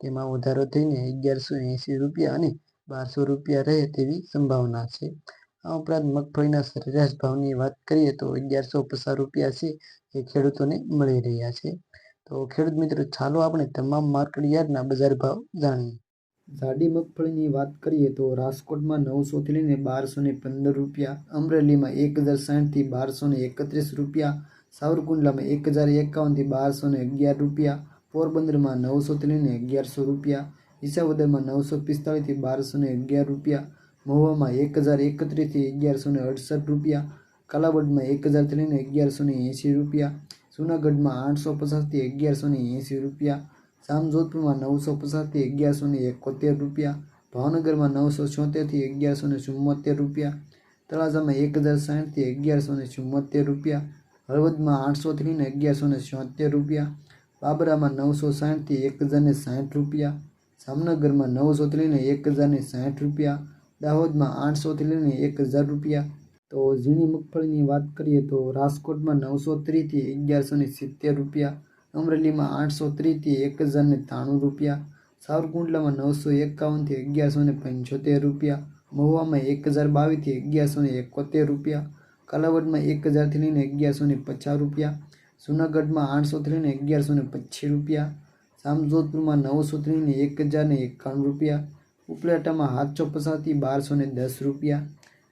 તેમાં વધારો થઈને અગિયારસો એંસી રૂપિયા અને બારસો રૂપિયા રહે તેવી સંભાવના છે. આ ઉપરાંત મગફળીના સરેરાશ ભાવની વાત કરીએ તો અગિયારસો પચાસ રૂપિયા છે એ ખેડૂતોને મળી રહ્યા છે. તો ખેડૂત મિત્રો, ચાલો આપણે તમામ માર્કેટ યાર્ડના બજાર ભાવ જાણીએ. જાડી મગફળીની વાત કરીએ તો રાજકોટમાં નવસોથી લઈને બારસો ને પંદર રૂપિયા, અમરેલીમાં એક હજાર સાઠથી બારસો ને એકત્રીસ રૂપિયા, સાવરકુંડલામાં એક હજાર એકાવનથી બારસો ને અગિયાર રૂપિયા પોરબંદરમાં નવસો લઈને અગિયારસો રૂપિયા વિસાવદરમાં નવસો પિસ્તાળીસથી બારસો ને અગિયાર રૂપિયા, મહુવામાં એક હજાર એકત્રીસથી અગિયારસો ને અડસઠ રૂપિયા, કાલાવડમાં એક હજાર લઈને અગિયારસો ને એંસી રૂપિયા, જૂનાગઢમાં આઠસો પચાસથી અગિયારસો ને એંસી રૂપિયા, જામજોધપુરમાં નવસો પચાસથી અગિયારસો ને એકોતેર રૂપિયા, ભાવનગરમાં નવસો છોતેરથી અગિયારસો ને ચુમ્મોતેર રૂપિયા, તળાજામાં એક હજાર સાઠથી અગિયારસો ને ચુમ્મોતેર રૂપિયા, હળવદમાં આઠસોથી લઈને અગિયારસો ને છોતેર રૂપિયા બાબરામાં નવસો સાઠથી એક હજારને સાઠ રૂપિયા, જામનગરમાં નવસોથી લઈને એક હજારને સાઠ રૂપિયા, દાહોદમાં આઠસોથી લઈને એક હજાર રૂપિયા. તો ઝીણી મગફળીની વાત કરીએ તો રાજકોટમાં નવસો ત્રીસથી અગિયારસો સિત્તેર રૂપિયા, અમરેલીમાં આઠસો ત્રીસથી એક હજારને ત્રાણું રૂપિયા, સાવરકુંડલામાં નવસો એકાવનથી અગિયારસો પંચોતેર રૂપિયા, મહુવામાં એક હજાર બાવીસથી અગિયારસો એકોતેર રૂપિયા, કાલાવડમાં એક હજારથી લઈને અગિયારસો પચાસ રૂપિયા જૂનાગઢમાં આઠસો ત્રીને અગિયારસો ને પચીસ રૂપિયા. સામજોધપુરમાં નવસો ત્રીને એક હજાર ને એકાણું રૂપિયા. ઉપલેટામાં સાતસો પચાસથી બારસો ને દસ રૂપિયા.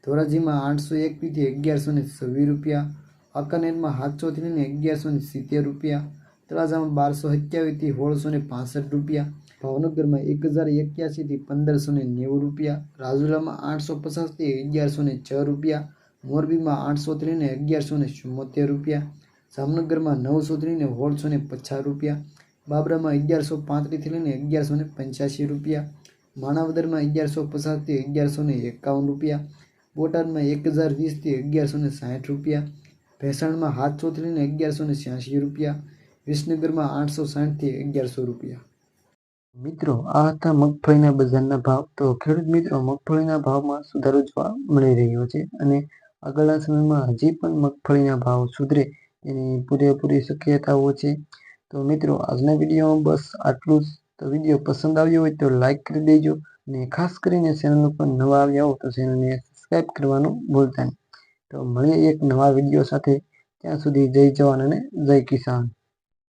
ધોરાજીમાં આઠસો એકવીથી અગિયારસો ને છવ્વીસ રૂપિયા. વાંકાનેરમાં સાતસો ત્રીને અગિયારસો ને સિત્તેર રૂપિયા. તળાજામાં બારસો સત્યાવીસથી સોળસો ને પાસઠ રૂપિયા. ભાવનગરમાં એક હજાર એક્યાસીથી પંદરસો ને નેવું રૂપિયા. રાજુલામાં આઠસો પચાસથી અગિયારસો ને છ રૂપિયા. મોરબીમાં આઠસો ત્રીને અગિયારસો ને ચુમ્મોતેર રૂપિયા. જામનગરમાં નવસો ત્રીને સોળસો ને પચાસ રૂપિયા, બાબરામાં અગિયારસો પાંત્રીસથી લઈને અગિયારસો ને પંચ્યાસી રૂપિયા, માણાવદરમાં અગિયારસો પચાસથી અગિયારસો ને એકાવન રૂપિયા, બોટાદમાં એક હજાર વીસથી અગિયારસો ને સાઠ રૂપિયા, ભેસાણમાં સાતસોથી લઈને અગિયારસો ને છ્યાસી રૂપિયા, વિસનગરમાં આઠસો સાઠથી અગિયારસો રૂપિયા. મિત્રો, આ હતા મગફળીના બજારના ભાવ. તો ખેડૂત મિત્રો, મગફળીના ભાવમાં સુધારો જોવા મળી રહ્યો છે અને આગળના સમયમાં હજી પણ મગફળીના ભાવ સુધરે એની પૂરેપૂરી શક્યતાઓ છે. તો મિત્રો, આજના વિડીયોમાં બસ આટલું જ. તો વીડિયો પસંદ આવ્યો હોય તો લાઈક કરી દેજો અને ખાસ કરીને ચેનલ ઉપર નવા આવ્યા હો તો ચેનલને સબસ્ક્રાઈબ કરવાનું ભૂલતા નહીં. તો મળીએ એક નવા વીડિયો સાથે. ત્યાં સુધી જય જવાન અને જય કિસાન.